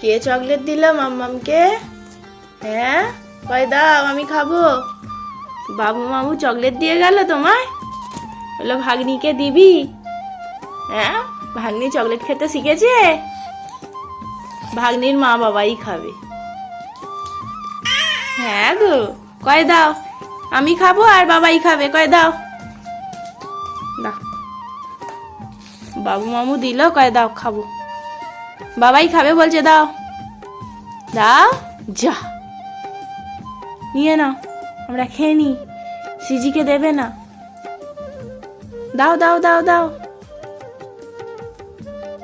কে chocolate দিল, মাম্মামকে? হ্যাঁ? কয় দাও, আমি খাব। বাবু মামু চকলেট দিয়ে গেল তোমায়? বলল, ভাগ্নিকে দিবি? হ্যাঁ? ভাগ্নি চকলেট খেতে শিখেছে? ভাগ্নির মা বাবাই খাবে। হ্যাঁ গো কয় দাও, আমি খাব আর বাবাই খাবে কয় দাও। দাও। বাবু মামু দিল কয় দাও, খাব। বাবাই খাবে বলছে, দাও। দাও, যা। নিয়ে নাও, আমরা খেয়ে নি সিজিকে দেবে না। দাও দাও দাও দাও।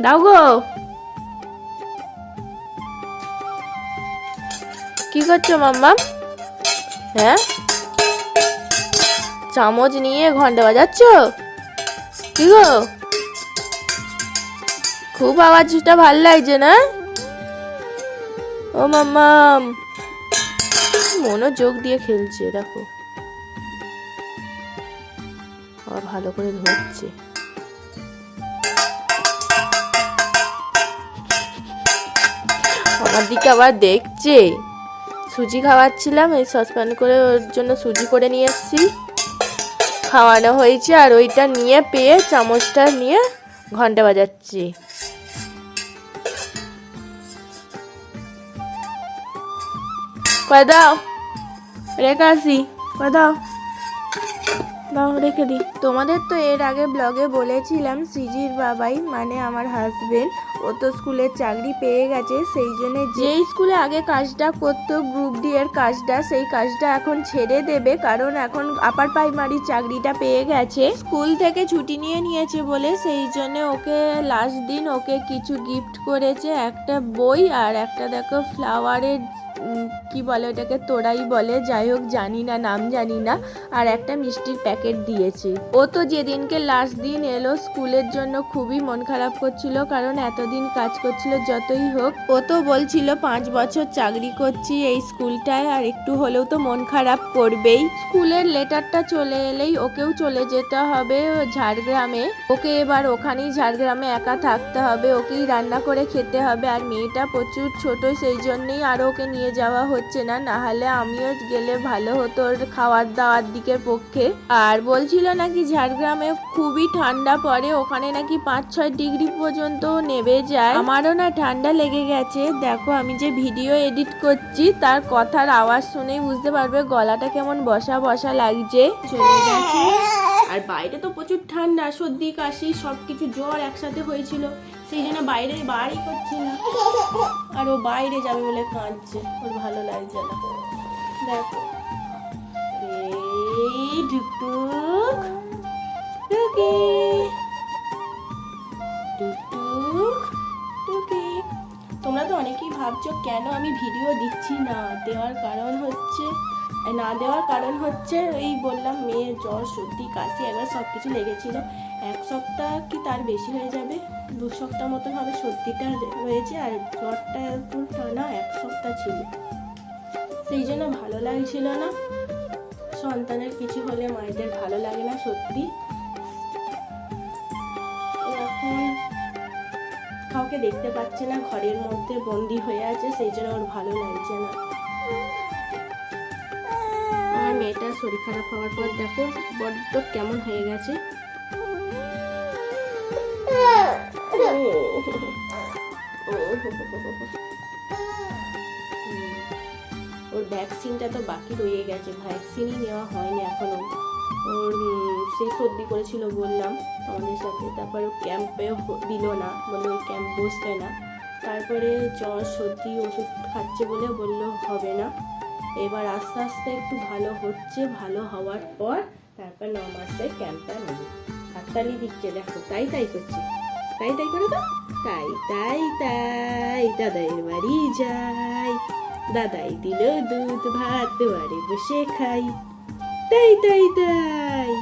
দাও গো। কি করছ, মাম্মাম? হ্যাঁ? চামচ নিয়ে ঘণ্টা বাজাচ্ছ? কি গো? খুব আওয়াজটা ভালো লাগছে না? ও মাম্মাম মনোযোগ দিয়ে খেলছে, দেখো। আর ভালো করে ধরছে। আমার দিকে আবার দেখছে। সুজি খাওয়াচ্ছিলাম, এই সসপ্যান করে ওর জন্য সুজি করে নিয়ে এসেছি। খাওয়ানো হয়েছে, আর ওইটা নিয়ে পেয়ে চামচটা নিয়ে ঘণ্টা বাজাচ্ছি। কয় দাও? রেখে আসি। কয় দাও? দাও রেখে দিই। তোমাদের তো এর আগে ব্লগে বলেছিলাম সিজির বাবাই মানে আমার হাজবেন্ড ও তো স্কুলের চাকরি পেয়ে গেছে সেই জন্য যেই স্কুলে আগে কাজটা করতো গ্রুপ ডি এর কাজটা সেই কাজটা এখন ছেড়ে দেবে কারণ এখন আপার প্রাইমারি চাকরিটা পেয়ে গেছে। স্কুল থেকে ছুটি নিয়ে নিয়েছে বলে সেই জন্য ওকে লাস্ট দিন ওকে কিছু গিফট করেছে একটা বই আর একটা দেখো ফ্লাওয়ারের কি বলে ওটাকে তোরাই বলে, যাই হোক, জানি না, নাম জানি না, আর একটা মিষ্টির প্যাকেট দিয়েছে। ও তো যেদিনকে লাস্ট দিন এলো, স্কুলের জন্য খুবই মন খারাপ করছিল, কারণ এতদিন কাজ করছিল, যতই হোক। ও তো বলছিল, পাঁচ বছর চাকরি করছি এই স্কুলটায়, আর একটু হলেও তো মন খারাপ করবেই। স্কুলের লেটারটা চলে এলেই ওকেও চলে যেতে হবে ঝাড়গ্রামে। ওকে এবার ওখানেই ঝাড়গ্রামে একা থাকতে হবে, ওকেই রান্না করে খেতে হবে, আর মেয়েটা প্রচুর ছোট, সেই জন্যই আর ওকে নিয়ে যাওয়া হচ্ছে না না হলে আমিও গেলে ভালো হতো ওর খাওয়ার দাওয়ার দিকের পক্ষে। আর বলছিল নাকি ঝাড়গ্রামে খুবই ঠান্ডা পড়ে, ওখানে নাকি পাঁচ ছয় ডিগ্রি পর্যন্ত নেমে যায়। আমারও না ঠান্ডা লেগে গেছে। দেখো আমি যে ভিডিও এডিট করছি, তার কথার আওয়াজ শুনেই বুঝতে পারবে গলাটা কেমন বসা বসা লাগছে। চলে গেছে। আর বাইরে তো প্রচুর ঠান্ডা, সর্দি, কাশি সব কিছু জ্বর একসাথে হয়েছিল। সেই জন্য বাইরে বাড়ি করছে না। আর ও বাইরে যাবে বলে কাঁদছে। ওর ভালো লাগছে না। দেখো। তোমরা তো অনেকেই ভাবছ, কেন আমি ভিডিও দিচ্ছি না? দেওয়ার কারণ হচ্ছে না দেওয়ার কারণ হচ্ছে এই বললাম মেয়ের জ্বর, সর্দি, কাশি, একবার সব কিছু লেগেছিল। এক সপ্তাহ কি তার বেশি হয়ে যাবে? দু সপ্তাহ মতন হবে সর্দিটা হয়েছে আর জ্বরটা একটু টানা এক সপ্তাহ ছিল। সেই জন্য ভালো লাগছিল না। সন্তানের কিছু হলে মায়েদের ভালো লাগে না সত্যি। এখন কাউকে দেখতে পাচ্ছে না, ঘরের মধ্যে বন্দি হয়ে আছে, সেই জন্য ওর ভালো লাগছে না। শরীর খারাপ হওয়ার পর দেখো, বড্ড কেমন হয়ে গেছে। ওর ভ্যাকসিনটা তো বাকি রয়ে গেছে ভ্যাকসিনই নেওয়া হয়নি এখনও। ওর সেই সর্দি করেছিল বললাম আমাদের সাথে, তারপরে ক্যাম্পে দিল না, বলল ওই ক্যাম্প বসবে না। তারপরে জ্বর, সর্দি, ওষুধ খাচ্ছে বলে বলল হবে না। এবার আস্তে আস্তে একটু ভালো হচ্ছে, ভালো হওয়ার পর তারপর ন মাসে ক্যাম্পটা নেবে। হাততালি দিচ্ছে, দেখো, তাই তাই করছে। তাই তাই করে তো? তাই তাই তাই দাদাইয়ের বাড়ি যাই। দাদাই দিল দুধ, ভাত দুয়ারে বসে খাই। তাই তাই তাই।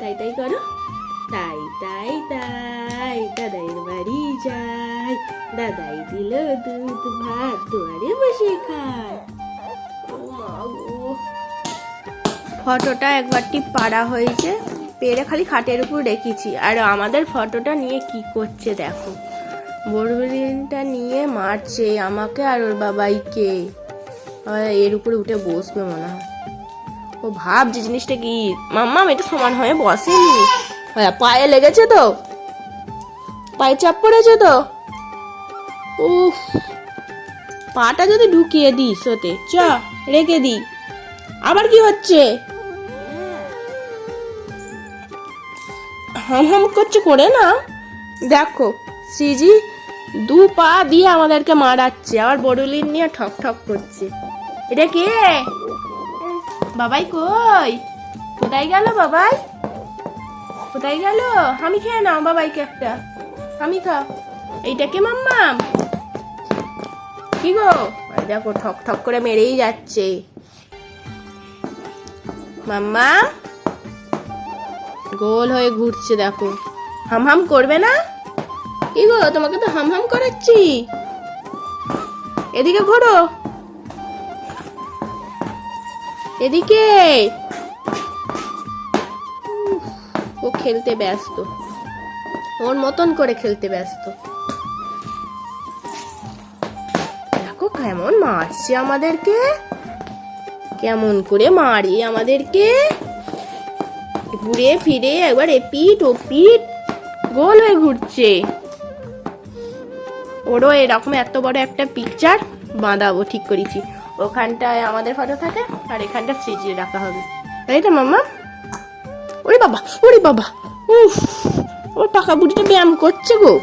তাই তাই করো? তাই তাই তাই দাদাইয়ের বাড়ি যাই। দাদাই দিল দুধ ভাত, দুয়ারে বসে খায়। ফটোটা একবারটি পাড়া হয়েছে, পেরে খালি খাটের উপর রেখেছি। আর আমাদের ফটোটা নিয়ে কি করছে দেখো। বড়বিনটা নিয়ে মারছে আমাকে আর ওর বাবাইকে। এর উপরে উঠে বসবে মনে হয়। ও ভাবছে জিনিসটা কি? মাম্মা এটা সমান হয়ে বসেনি। হ্যাঁ পায়ে লেগেছে তো? পায়ে চাপ পড়েছে তো? উফ। পাটা যদি ঢুকিয়ে দিস ওতে চ, রেখে দি আবার কি হচ্ছে? হাম হাম করছে করে না? দেখো, শ্রীজি দু পা দিয়ে আমাদেরকে মারাচ্ছে, আবার বড়লিন নিয়ে ঠক ঠক করছে। এটা কে? বাবাই কই? কোথায় গেল বাবাই? কোথায় গেল? আমি খেয়ে নাও বাবাইকে একটা। আমি খাও। এইটা কে মাম্মাম? কি গো? দেখো, ঠক ঠক করে মেরেই যাচ্ছে। মাম্মা? গোল হয়ে ঘুরছে, দেখো। হাম হাম করবে না? কি গো, তোমাকে তো হাম হাম করাচ্ছি। এদিকে ঘোরো। এদিকে। ও খেলতে ব্যস্ত। ওর মতন করে খেলতে ব্যস্ত। কেমন মারছে আমাদেরকে? কেমন করে মারে আমাদেরকে? ঘুরে ফিরে একবার এপিট ও পিট গোল হয়ে ঘুরছে। ওরও এরকম এত বড় একটা পিকচার বাঁধাবো, ঠিক করেছি। ওখানটায় আমাদের ফটো থাকে আর এখানটা ফ্রিজে রাখা হবে। তাই তো, মাম্মা? ওরে বাবা ওরে বাবা, উফ, ওর পাকা বুড়িটা ব্যায়াম করছে গো।